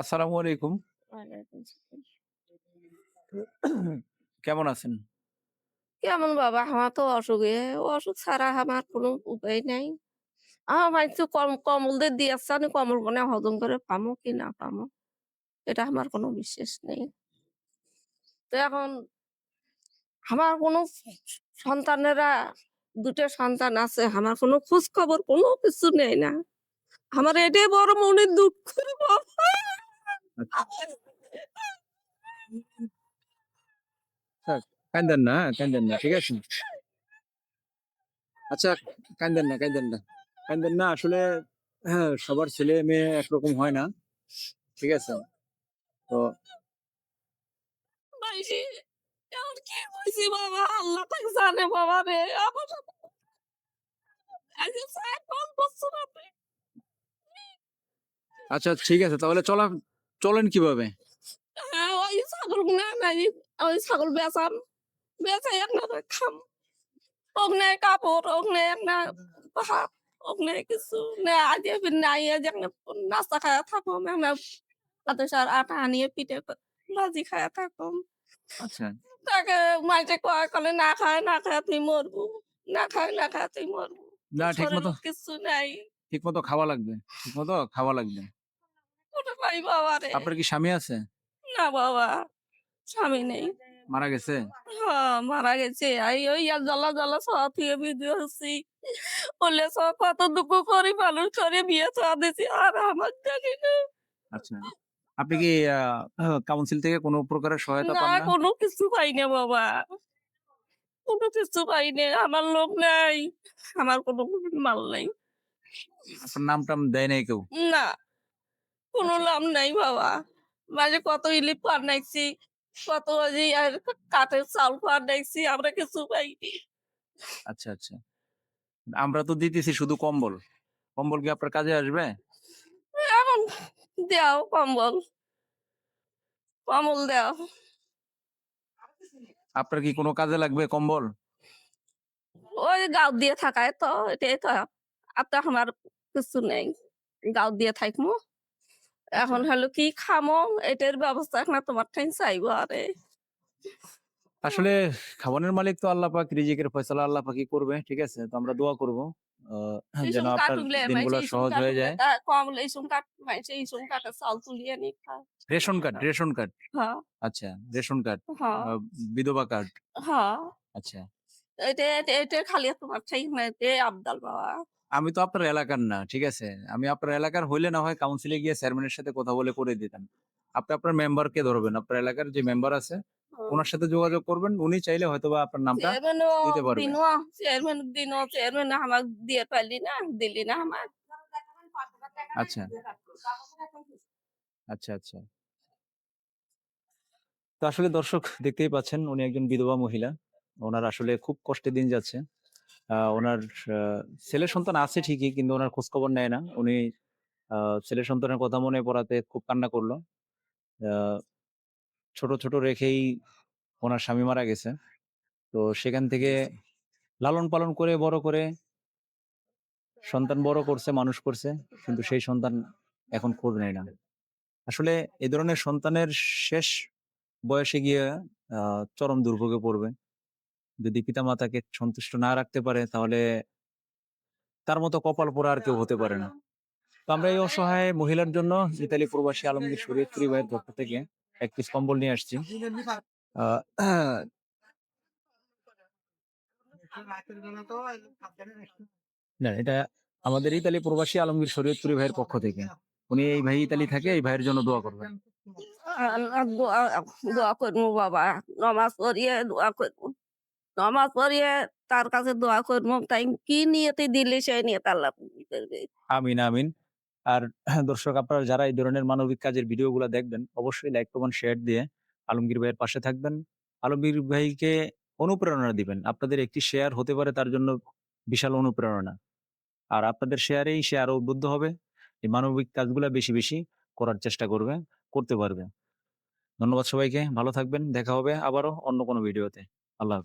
আসসালামু আলাইকুম। কেমন আছেন? কেমন বাবা? আমার তো অসুখে অসুখ ছাড়া আমার কোনো উপায় নাই। আমার মাইছে কম কমল দিয়ে দিয়েছে আমি কমল হজম করে পামো কি না পামো? এটা আমার কোনো বিশ্বাস নেই। তো এখন আমার কোনো সন্তানেরা দুটো সন্তান আছে আমার কোনো খোঁজ খবর কোনো কিছু নেই না। আমার এটাই বড় মনের দুঃখ বাবা। কান্দেন না হ্যাঁ, কান্দেন না ঠিক আছে? আচ্ছা কান্দেন না কান্দেন না কান্দেন না আসলে হ্যাঁ সবার ছেলে মেয়ে একরকম হয় না ঠিক আছে? তো কি বাবা? আল্লাহ জানে বাবা রে আমার। আচ্ছা ঠিক আছে তাহলে চলা চলেন কীভাবে? হ্যাঁ, ওই ছাগল না নাই ওই ছাগল বেচাম বেচে একটা খাম। ওখানে কাপড় ওখানে একটা ভাত ওখানে কিছু না আজকে নাই আজ নাস্তা খায়া থাকো একটা তাতে সার আটা আনিয়ে পিঠে ভাজি খায়া থাকো আচ্ছা। তাকে মাঝে কয় কলে না খায় না খায় তুই মরবো না খায় না খায় তুই মরবো। না ঠিক মতো কিছু নাই। ঠিক মতো খাওয়া লাগবে ঠিক মতো খাওয়া লাগবে। ওটা বাবা রে। আপনার কি স্বামী আছে? না বাবা স্বামী নেই। মারা গেছে? হ্যাঁ মারা গেছে। আই ওই জ্বালা জ্বালা সব থেকে ভিডিও হচ্ছি সব কত দুঃখ করি মানুষ করে বিয়ে চা দিছি আর আমার জানি না। আচ্ছা আপনি কি কাউন্সিল থেকে কোনো প্রকারের সহায়তা পান না? কোনো কিছু পাই না বাবা। কোনো কিছু পাই না আমার লোক নাই। আমার কোনো মাল নাই। আপনার নাম টাম দেয় নাই কেউ? না। কোনো লাভ নাই বাবা। মাঝে কত ইলিপ পার নাইছি কত আর কাঠের চাল পার নাইছি আমরা কিছু পাইনি আচ্ছা আচ্ছা। আমরা তো দিতেছি শুধু কম্বল। কম্বল কি আপনার কাজে আসবে? এখন দেও কম্বল। কম্বল দেও। আপনার কি কোনো কাজে লাগবে কম্বল? ওই গাও দিয়ে থাকায় তো এটাই তো। আর তো আমার কিছু নেই। গাও দিয়ে থাকব এখন হলো কি খামো এটার ব্যবস্থা এখন তোমার ঠাই চাইব আরে। আসলে খাবারের মালিক তো আল্লাহ পাক রিজিকের ফয়সালা আল্লাহ পাকই করবে ঠিক আছে? তো আমরা দোয়া করব যেন আপনার দিনগুলো সহজ হয়ে যায়। কম রেশন কার্ড রেশন কার্ড। হ্যাঁ। আচ্ছা রেশন কার্ড হ্যাঁ। বিধবা কার্ড। হ্যাঁ। আচ্ছা। এটা এটা- এটা খালি তোমার ঠাই নাই আবদাল বাবা। আমি তো আপনার এলাকার না ঠিক আছে? আমি আপনার এলাকার হইলে না হয় কাউন্সিলে গিয়ে চেয়ারম্যানের সাথে কথা বলে করে দিতাম আপনি আপনার মেম্বারকে ধরবেন? আপনার এলাকার যে মেম্বার আছে ওনার সাথে যোগাযোগ করবেন উনি চাইলে হয়তোবা আপনার নামটা দিতে পারবে। দিন চেয়ারম্যান দিন চেয়ারম্যান আমার দিয়ে পারলি না দিলি না আমার আচ্ছা। আচ্ছা আচ্ছা। তো আসলে দর্শক দেখতেই পাচ্ছেন উনি একজন বিধবা মহিলা। ওনার আসলে খুব কষ্টে দিন যাচ্ছে। আহ, ওনার আহ, ছেলে সন্তান আছে ঠিকই কিন্তু ওনার খোঁজ খবর নেয় না। উনি আহ, ছেলে সন্তানের কথা মনে পড়াতে খুব কান্না করল। আহ, ছোট ছোট রেখেই ওনার স্বামী মারা গেছে। তো সেখান থেকে লালন পালন করে বড় করে সন্তান বড় করছে মানুষ করছে কিন্তু সেই সন্তান এখন খোঁজ নেয় না। আসলে এ ধরনের সন্তানের শেষ বয়সে গিয়ে আহ, চরম দুর্ভোগে পড়বে। যদি পিতামাতাকে সন্তুষ্ট না রাখতে পারে, তাহলে তার মতো কপাল পোড়া আর কেউ হতে পারে না। তো আমরা এই অসহায় মহিলার জন্য ইতালি প্রবাসী আলমগীর শরীয়তপুরি ভাইয়ের পক্ষ থেকে এক পিস কম্বল নিয়ে আসছি। না, এটা আমাদের ইতালি প্রবাসী আলমগীর শরীয়তপুরি ভাইয়ের পক্ষ থেকে। উনি এই ভাই ইতালি থাকে, এই ভাইয়ের জন্য দোয়া করবেন। দোয়া করব বাবা। নমাজ পড়িয়ে দোয়া করব। নমাজ পড়িয়ে তার কাছে দোয়া করব তাই কি নিয়েতে দিলে সেই নিয়ে আল্লাহ করবে আমিন আমিন আর দর্শক, আপনারা যারা এই ধরনের মানবিক কাজের ভিডিওগুলো দেখবেন, অবশ্যই লাইক কমেন্ট শেয়ার দিয়ে আলমগীর ভাইয়ের পাশে থাকবেন। আলমগীর ভাইকে অনুপ্রেরণা দিবেন। আপনাদের একটি শেয়ার হতে পারে, তার জন্য বিশাল অনুপ্রেরণা। আর আপনাদের শেয়ারেই সে আরও উদ্বুদ্ধ হবে, এই মানবিক কাজগুলো বেশি বেশি করার চেষ্টা করবে, করতে পারবে। ধন্যবাদ সবাইকে, ভালো থাকবেন, দেখা হবে আবারও অন্য কোনো ভিডিওতে। আল্লাহ।